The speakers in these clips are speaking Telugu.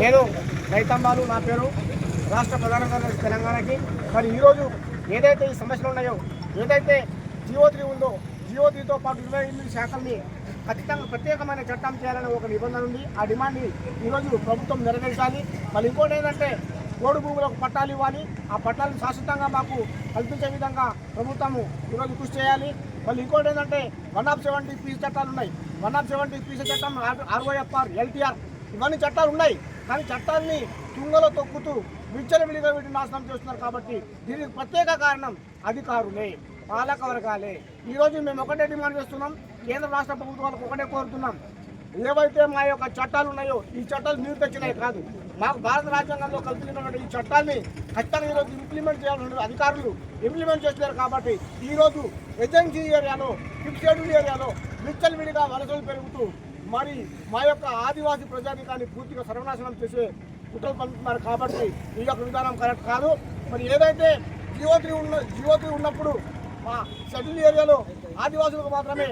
నేను రైతమ్మాలు నా పేరు రాష్ట్ర ప్రధాన కార్యదర్శి తెలంగాణకి. మరి ఈరోజు ఏదైతే ఈ సమస్యలు ఉన్నాయో ఏదైతే జియో త్రీ ఉందో జియో త్రీతో పాటు ఇరవై ఎనిమిది శాఖల్ని ఖచ్చితంగా ప్రత్యేకమైన చట్టం చేయాలని ఒక నిబంధన ఉంది. ఆ డిమాండ్ని ఈరోజు ప్రభుత్వం నెరవేర్చాలి. మళ్ళీ ఇంకోటి ఏంటంటే కోడు భూములకు పట్టాలు ఇవ్వాలి. ఆ పట్టాలను శాశ్వతంగా మాకు కల్పించే విధంగా ప్రభుత్వము ఈరోజు కృషి చేయాలి. మళ్ళీ ఇంకోటి ఏంటంటే వన్ ఆఫ్ సెవెంటీ పీస్ చట్టాలు ఉన్నాయి. వన్ ఆఫ్ సెవెంటీ పీస్ చట్టం ఆర్ఓఎఫ్ఆర్ ఎల్టీఆర్ ఇవన్నీ చట్టాలు ఉన్నాయి. కానీ చట్టాన్ని తుంగలో తొక్కుతూ విచ్చలవిడిగా వీటిని నాశనం చేస్తున్నారు కాబట్టి దీనికి ప్రత్యేక కారణం అధికారులే పాలక వర్గాలే. ఈరోజు మేము ఒకటే డిమాండ్ చేస్తున్నాం. కేంద్ర రాష్ట్ర ప్రభుత్వాలకు ఒకటే కోరుతున్నాం. ఏవైతే మా యొక్క చట్టాలు ఉన్నాయో ఈ చట్టాలు మీరు తెచ్చినాయి కాదు. మాకు భారత రాజ్యాంగంలో కల్పించినటువంటి ఈ చట్టాన్ని ఖచ్చితంగా ఈరోజు ఇంప్లిమెంట్ చేయాల్సిన అధికారులు ఇంప్లిమెంట్ చేస్తున్నారు కాబట్టి ఈరోజు ఏజెన్సీ ఏరియాలో ఫిఫ్త్ షెడ్యూల్ ఏరియాలో విచ్చలవిడిగా వలసలు పెరుగుతూ మరి మా యొక్క ఆదివాసీ ప్రజానికాన్ని పూర్తిగా సర్వనాశనం చేసే కుట్రలు పంపుతున్నారు కాబట్టి ఈ యొక్క విధానం కరెక్ట్ కాదు. మరి ఏదైతే జియోత్రి ఉన్న జియోత్రి ఉన్నప్పుడు మా షెడ్యూల్ ఏరియాలో ఆదివాసులకు మాత్రమే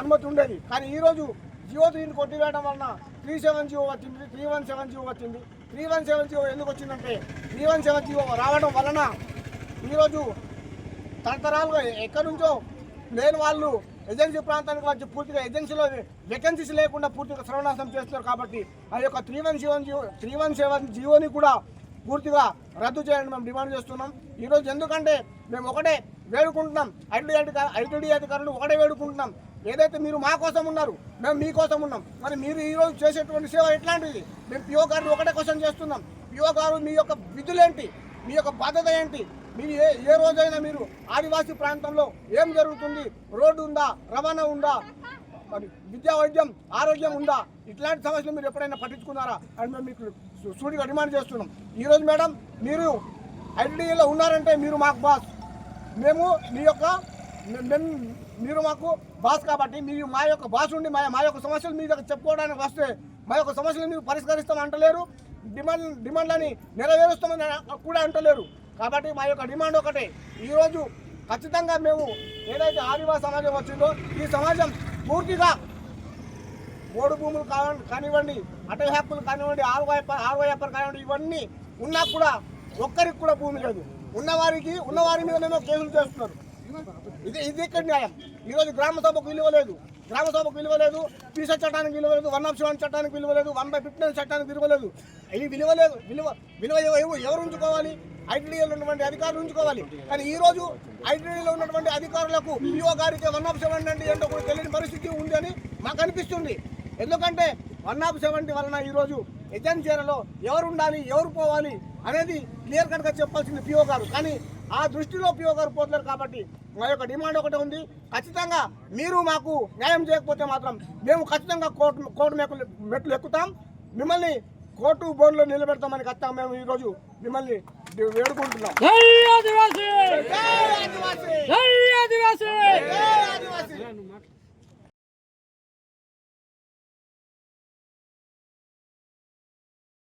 అనుమతి ఉండేది. కానీ ఈరోజు జియో త్రీని కొట్టివేయడం వలన త్రీ సెవెన్ జియో వచ్చింది త్రీ వన్ సెవెన్ జియో వచ్చింది. త్రీ వన్ సెవెన్ జియో ఎందుకు వచ్చిందంటే త్రీ వన్ సెవెన్ జియో రావడం వలన ఈరోజు తరతరాలుగా ఎక్కడి నుంచో లేని వాళ్ళు ఏజెన్సీ ప్రాంతానికి వచ్చి పూర్తిగా ఏజెన్సీలో వేకెన్సీస్ లేకుండా పూర్తిగా సర్వనాశనం చేస్తున్నారు కాబట్టి ఆ యొక్క three one seven GO three one seven Gionee కూడా పూర్తిగా రద్దు చేయాలని మేము డిమాండ్ చేస్తున్నాం. ఈరోజు ఎందుకంటే మేము ఒకటే వేడుకుంటున్నాం. ఐటీడీ అధికారు ఐటీడీ అధికారులు ఒకటే వేడుకుంటున్నాం. ఏదైతే మీరు మా కోసం ఉన్నారు మేము మీకోసం ఉన్నాం. మరి మీరు ఈరోజు చేసేటువంటి సేవ ఎట్లాంటిది? మేము పిఓ గారిని ఒకటే క్వశ్చన్ చేస్తున్నాం. పిఓ గారు మీ యొక్క విధులేంటి? మీ యొక్క బాధ్యత ఏంటి? మీరు ఏ ఏ రోజైనా మీరు ఆదివాసీ ప్రాంతంలో ఏం జరుగుతుంది? రోడ్డు ఉందా? రవాణా ఉందా? మరి విద్యా వైద్యం ఆరోగ్యం ఉందా? ఇట్లాంటి సమస్యలు మీరు ఎప్పుడైనా పట్టించుకున్నారా? అని మేము మీకు సూటిగా డిమాండ్ చేస్తున్నాం. ఈరోజు మేడం మీరు ఐటీడీలో ఉన్నారంటే మీరు మాకు బాస్. మేము మీ యొక్క మేము మీరు మాకు బాస్ కాబట్టి మీరు మా యొక్క బాస్ ఉండి మా మా యొక్క సమస్యలు మీ దగ్గర చెప్పుకోవడానికి వస్తే మా యొక్క సమస్యలు మీరు పరిష్కరిస్తాం అంటలేరు. డిమాండ్ డిమాండ్లని నెరవేరుస్తామని కూడా అంటలేరు. కాబట్టి మా యొక్క డిమాండ్ ఒకటే. ఈరోజు ఖచ్చితంగా మేము ఏదైతే ఆదివాస సమాజం వచ్చిందో ఈ సమాజం పూర్తిగా ఓడు భూములు కానివ్వండి అటవీ హక్కులు కానివ్వండి ఆరువైపర్ ఆరువైపర్ కానివ్వండి ఇవన్నీ ఉన్నా కూడా ఒక్కరికి కూడా భూమి లేదు. ఉన్నవారికి ఉన్నవారి మీద మేము కేసులు చేస్తున్నారు. ఇది ఇది ఇక్కడ న్యాయం. ఈరోజు గ్రామ సభకు విలువ లేదు. గ్రామ సభకు విలువ లేదు. చట్టానికి విలువ లేదు. వన్ ఆఫ్ సెవెన్ చట్టానికి విలువ లేదు. వన్ బై ఫిఫ్టీన్ చట్టానికి విలువ లేదు. ఇది విలువ లేదు. విలువ విలువ ఎవరు ఉంచుకోవాలి? ఐటీడీలో ఉన్నటువంటి అధికారులు ఉంచుకోవాలి. కానీ ఈ రోజు ఐటీడీలో ఉన్నటువంటి అధికారులకు పిఓ గారికి వన్ ఆఫ్ సెవెన్ అంటే ఏంటో కూడా తెలియని పరిస్థితి ఉంది అని మాకు అనిపిస్తుంది. ఎందుకంటే వన్ ఆఫ్ సెవెంటీ వలన ఈరోజు ఏజెన్సీలలో ఎవరు ఉండాలి ఎవరు పోవాలి అనేది క్లియర్ కట్గా చెప్పాల్సింది పిఓ గారు. కానీ ఆ దృష్టిలో ఉపయోగ పోతున్నారు కాబట్టి మా యొక్క డిమాండ్ ఒకటే ఉంది. ఖచ్చితంగా మీరు మాకు న్యాయం చేయకపోతే మాత్రం మేము ఖచ్చితంగా కోర్టు కోర్టు మెట్లు మెట్లు ఎక్కుతాం. మిమ్మల్ని కోర్టు బోర్డులో నిలబెడతామని ఖచ్చితంగా మేము ఈరోజు మిమ్మల్ని వేడుకుంటున్నాం.